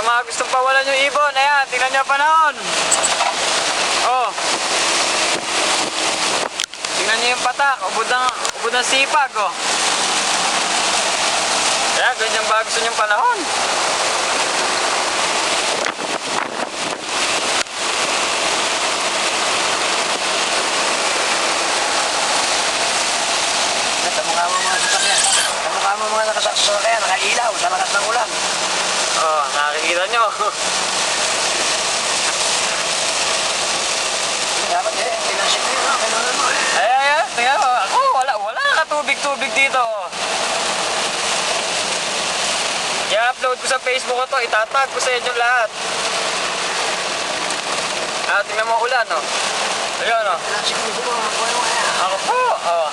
sa mga gustong pawalan yung ibon, ayan, tingnan nyo panahon. Oh. Tingnan nyo yung patak, ubod ng, ubod ng sipag, oh. Kaya ganyan ba gusto nyo panahon? Sa mukha mo mga sasakyan. Sa mukha nakailaw sa lakas ng ulan. Oh, nakikita nyo. Dapat eh, pinasik mo yun, ah, kailangan mo eh. Ay, ay, ay, tingnan mo. Ako, wala, wala ka tubig-tubig dito. I-upload ko sa Facebook ko to, itatag ko sa inyo lahat. Ah, tingnan mo ulan, oh. Ayun, oh. Kuha mo kaya. Ako po, oh.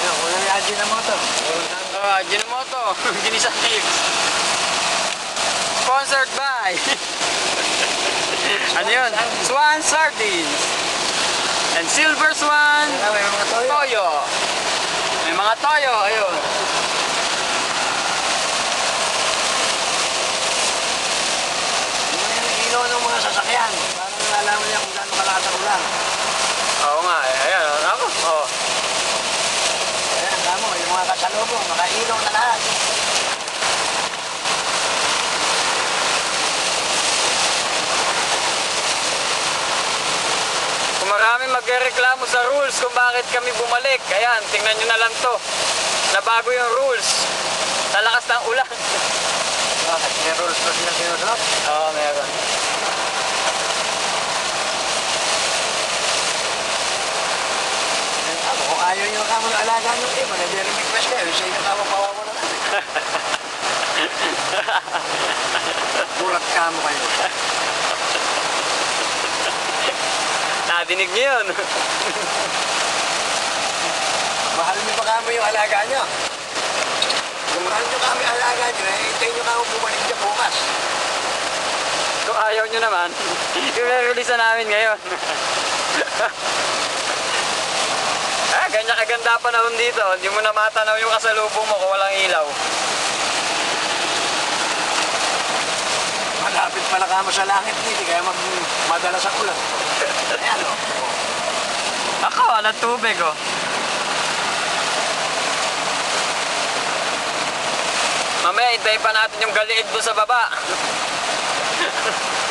Ayun, na yung ng motor. Ah, Ginomoto, Ginisa Tips. Sponsored by. ano yun? Swan Sardines. And Silver Swan may mga toyo. Toyo. May mga toyo, ayun. Yung ilaw ng mga sasakyan. Para nalalaman niya kung gaano kalakas ang ulan. Oo nga, eh, ayan, oh, ako. Oh. Ayan, kamo, yung mga kasalubong, makailaw na lahat. Kung marami magreklamo sa rules kung bakit kami bumalik, ayan, tingnan nyo na lang to. Nabago yung rules. Sa lakas ng ulan. Bakit? May rules pa sila sinusunod? Oo, meron. Eh, Ako, kung ayaw nyo ibon, eh, may request kayo, sa inyo kamo pawawa na natin. Kulat kamo kayo. Nadinig nyo yun. Mahal niyo pa kamo yung alaga nyo. Kung mahal nyo kami alaga nyo, eh, hintayin nyo kamo bumalik dyan bukas. Kung ayaw nyo naman, i-release na namin ngayon. ah, ganyan kaganda panahon dito. Hindi mo na matanaw yung kasalubong mo kung walang ilaw. Malapit pala kamo sa langit dito, kaya mag madala sa ulan. Ayan o. Ako, walang tubig oh. Mamaya, hintay pa natin yung galiid doon sa baba.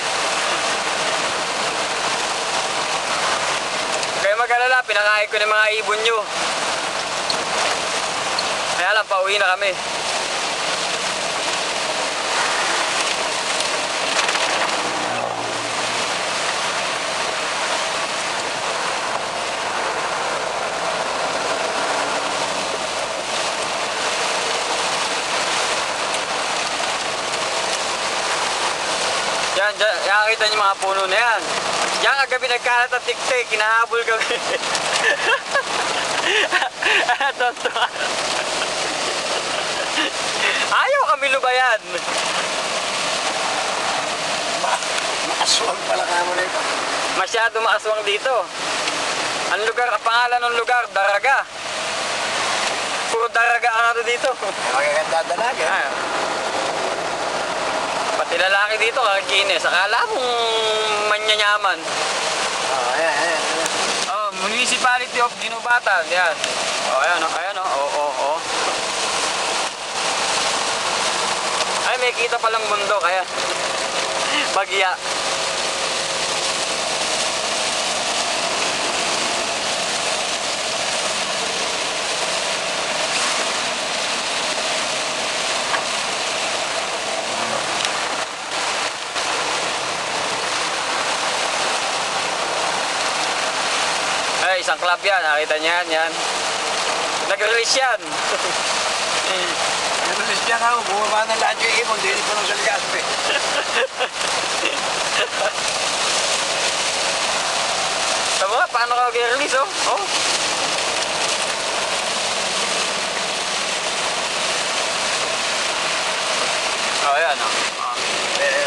mag-alala, pinakain ko ng mga ibon nyo. Kaya lang, pauwi na kami. Yan, dyan, nakakita niyo mga puno na yan. Yan kagabi nagkalat at tiktik, kinahabol kami. Tonto. Ayaw kami lubayan. Ma maaswag pala kamo na ito. Masyado maaswang dito. Ang lugar, ang pangalan ng lugar, Daraga. Puro Daraga ang ano dito. Magaganda dalaga. Ah. Pati lalaki dito, kakinis. Akala mong manyanyaman. Oh, ayan, ayan. ayan. Oh, Municipality of Ginubatan. Yan. Oh, ayan, oh, ayan, oh. Oh, oh, oh. Ay, may kita palang bundok. Ayan. Bagya. Isang club yan. Nakita niya yan, yan. Nag-release yan. Ano si Siya kamo, bumaba ng lahat yung ibon, dili po nung sa Ligaspe. Tama nga, paano ka mag-release, oh? Oh. Oh, ayan, oh. Eh,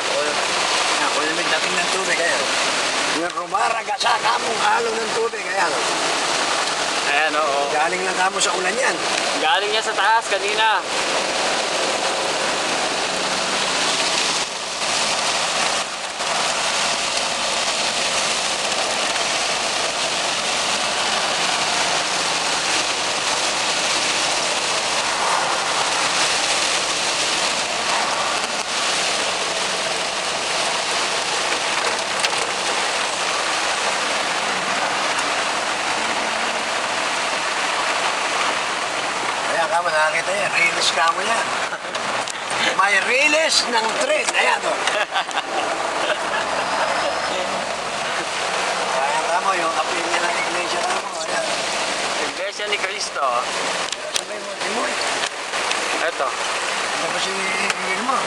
kulimig natin ng tubig, ayan. Yung rumaraga sa kamong alon ng tubig, ayan. Ayan, oh. Galing lang kamo sa ulan yan. Galing niya sa taas kanina. Nakakita yan. Release ka mo yan. May release ng train. Ayan o. Ayan ka mo, yung kapilya ng iglesia ka mo. Ayan. Iglesia ni Cristo. Sabay mo, di mo eh. Ito. Ano ba si Emil mo?